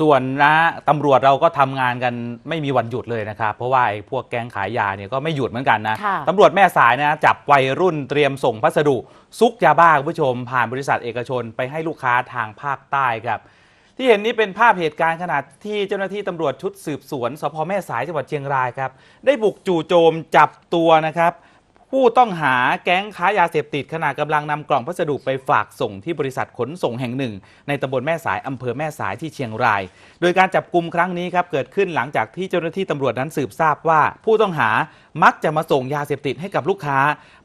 ส่วนนะตำรวจเราก็ทำงานกันไม่มีวันหยุดเลยนะครับ เพราะว่าไอ้พวกแก๊งขายยาเนี่ยก็ไม่หยุดเหมือนกันนะค่ะตำรวจแม่สายนะจับวัยรุ่นเตรียมส่งพัสดุ ซุกยาบ้าคุณผู้ชม ผ่านบริษัทเอกชนไปให้ลูกค้าทางภาคใต้ครับ ที่เห็นนี้เป็นภาพเหตุการณ์ขณะที่เจ้าหน้าที่ตำรวจชุดสืบสวนสพแม่สายจังหวัดเชียงรายครับ ได้บุกจู่โจมจับตัวนะครับ ผู้ต้องหาแก๊งค้ายาเสพติดขณะกำลังนำกล่องพัสดุไปฝากส่งที่บริษัทขนส่งแห่งหนึ่ง ในตำบลแม่สายอำเภอแม่สายที่เชียงราย โดยการจับกลุ่มครั้งนี้ครับเกิดขึ้นหลังจากที่เจ้าหน้าที่ตำรวจนั้นสืบทราบว่า ผู้ต้องหามักจะมาส่งยาเสพติดให้กับลูกค้า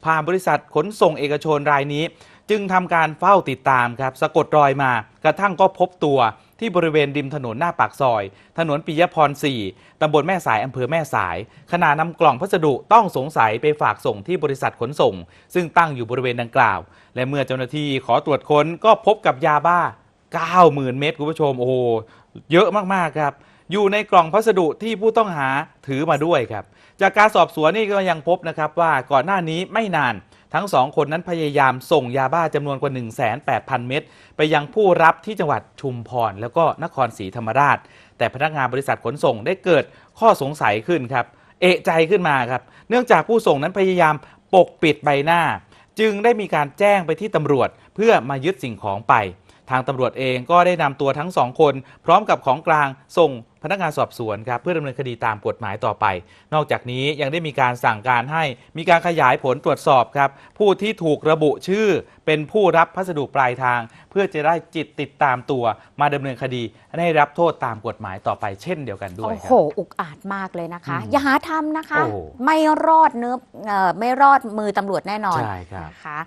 ผ่านบริษัทขนส่งเอกชนรายนี้ จึงทำการเฝ้าติดตามครับสะกดรอยมา กระทั่งก็พบตัว ที่บริเวณริมถนนหน้าปากซอย ถนนปิยพร 4 ตำบลแม่สายอำเภอแม่สาย ขณะนำกล่องพัสดุต้องสงสัยไปฝากส่งที่บริษัทขนส่ง ซึ่งตั้งอยู่บริเวณดังกล่าว และเมื่อเจ้าหน้าที่ขอตรวจค้นก็พบกับยาบ้า 90,000 เม็ดคุณผู้ชม โอ้โห เยอะมาก ๆ ครับ อยู่ในกล่องพัสดุที่ผู้ต้องหาถือมาด้วยครับ จากการสอบสวนนี่ก็ยังพบนะครับว่าก่อนหน้านี้ไม่นาน ทั้งสองคนนั้นพยายามส่งยาบ้าจำนวนกว่า 1,800 เม็ดไปยังผู้รับที่จังหวัดชุมพรแล้วก็นครศรีธรรมราช แต่พนักงานบริษัทขนส่งได้เกิดข้อสงสัยขึ้นครับ เอะใจขึ้นมาครับ เนื่องจากผู้ส่งนั้นพยายามปกปิดใบหน้า จึงได้มีการแจ้งไปที่ตำรวจเพื่อมายึดสิ่งของไป ทางตำรวจเองก็ได้นำตัวทั้งสองคน พร้อมกับของกลางส่งพนักงานสอบสวนครับเพื่อดำเนินคดีตามกฎหมายต่อไป นอกจากนี้ยังได้มีการสั่งการให้มีการขยายผลตรวจสอบครับผู้ที่ถูกระบุชื่อ เป็นผู้รับพัสดุปลายทาง เพื่อจะได้จิตติดตามตัว มาดำเนินคดีให้รับโทษตามกฎหมายต่อไปเช่นเดียวกันด้วยโอ้ครัโหบอุกอาจมากเลยนะคะอืมอย่าหาทำนะคะโอ้โหไม่รอดเนื้อเอ่อไม่รอดมือตำรวจแน่นอนใช่ครับนะคะ